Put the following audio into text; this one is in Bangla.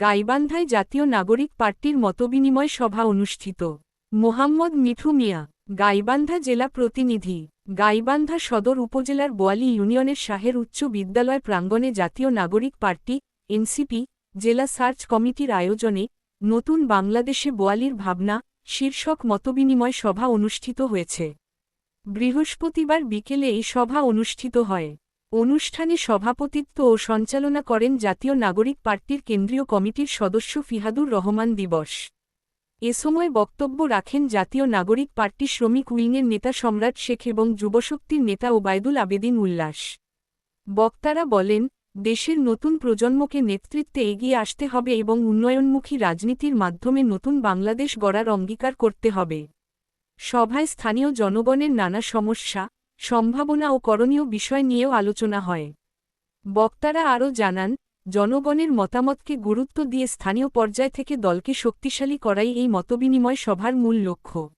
গাইবান্ধায় জাতীয় নাগরিক পার্টির মতবিনিময় সভা অনুষ্ঠিত। মোহাম্মদ মিঠু মিয়া, গাইবান্ধা জেলা প্রতিনিধি, গাইবান্ধা সদর উপজেলার বোয়ালি ইউনিয়নের শাহের উচ্চ বিদ্যালয় প্রাঙ্গণে জাতীয় নাগরিক পার্টি, এনসিপি, জেলা সার্চ কমিটির আয়োজনে নতুন বাংলাদেশে বোয়ালির ভাবনা, শীর্ষক মতবিনিময় সভা অনুষ্ঠিত হয়েছে। বৃহস্পতিবার বিকেলে এই সভা অনুষ্ঠিত হয়। অনুষ্ঠানে সভাপতিত্ব ও সঞ্চালনা করেন জাতীয় নাগরিক পার্টির কেন্দ্রীয় কমিটির সদস্য ফিহাদুর রহমান দিবস। এ সময় বক্তব্য রাখেন জাতীয় নাগরিক পার্টি শ্রমিক উইংয়ের নেতা সম্রাট শেখ এবং যুবশক্তির নেতা ওবায়দুল আবেদিন উল্লাস। বক্তারা বলেন, দেশের নতুন প্রজন্মকে নেতৃত্বে এগিয়ে আসতে হবে এবং উন্নয়নমুখী রাজনীতির মাধ্যমে নতুন বাংলাদেশ গড়ার অঙ্গীকার করতে হবে। সভায় স্থানীয় জনগণের নানা সমস্যা সম্ভাবনা ও করণীয় বিষয় নিয়েও আলোচনা হয়। বক্তারা আরও জানান, জনগণের মতামতকে গুরুত্ব দিয়ে স্থানীয় পর্যায় থেকে দলকে শক্তিশালী করাই এই মতবিনিময় সভার মূল লক্ষ্য।